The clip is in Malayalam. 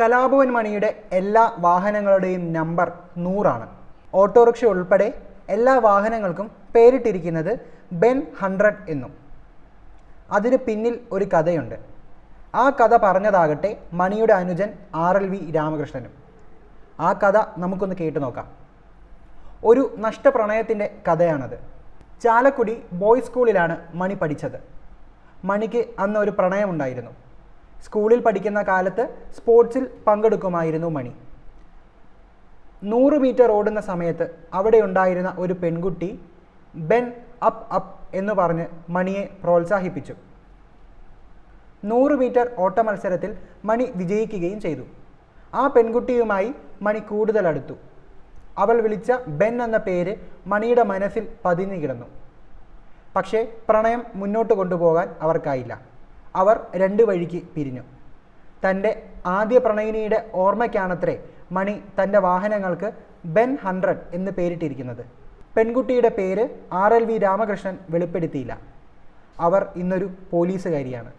കലാഭവൻ മണിയുടെ എല്ലാ വാഹനങ്ങളുടെയും നമ്പർ നൂറാണ്. ഓട്ടോറിക്ഷ ഉൾപ്പെടെ എല്ലാ വാഹനങ്ങൾക്കും പേരിട്ടിരിക്കുന്നത് ബെൻ ഹൺഡ്രഡ് എന്നും. അതിന് പിന്നിൽ ഒരു കഥയുണ്ട്. ആ കഥ പറഞ്ഞതാകട്ടെ മണിയുടെ അനുജൻ ആർ എൽ വി രാമകൃഷ്ണനും. ആ കഥ നമുക്കൊന്ന് കേട്ടു നോക്കാം. ഒരു നഷ്ടപ്രണയത്തിന്റെ കഥയാണത്. ചാലക്കുടി ബോയ്സ് സ്കൂളിലാണ് മണി പഠിച്ചത്. മണിക്ക് അന്ന് ഒരു പ്രണയമുണ്ടായിരുന്നു. സ്കൂളിൽ പഠിക്കുന്ന കാലത്ത് സ്പോർട്സിൽ പങ്കെടുക്കുമായിരുന്നു മണി. നൂറ് മീറ്റർ ഓടുന്ന സമയത്ത് അവിടെ ഉണ്ടായിരുന്ന ഒരു പെൺകുട്ടി ബെൻ അപ്പ് അപ്പ് എന്ന് പറഞ്ഞ് മണിയെ പ്രോത്സാഹിപ്പിച്ചു. നൂറ് മീറ്റർ ഓട്ട മത്സരത്തിൽ മണി വിജയിക്കുകയും ചെയ്തു. ആ പെൺകുട്ടിയുമായി മണി കൂടുതൽ അടുത്തു അവൾ വിളിച്ച ബെൻ എന്ന പേര് മണിയുടെ മനസ്സിൽ പതിഞ്ഞു കിടന്നു. പക്ഷേ പ്രണയം മുന്നോട്ട് കൊണ്ടുപോകാൻ അവർക്കായില്ല. അവർ രണ്ട് വഴിക്ക് പിരിഞ്ഞു. തന്റെ ആദ്യ പ്രണയിനിയുടെ ഓർമ്മയ്ക്കാണത്രേ മണി തന്റെ വാഹനങ്ങൾക്ക് ബെൻ ഹൺഡ്രഡ് എന്ന് പേരിട്ടിരിക്കുന്നത്. പെൺകുട്ടിയുടെ പേര് ആർ എൽ വി രാമകൃഷ്ണൻ വെളിപ്പെടുത്തിയില്ല. അവർ ഇന്നൊരു പോലീസുകാരിയാണ്.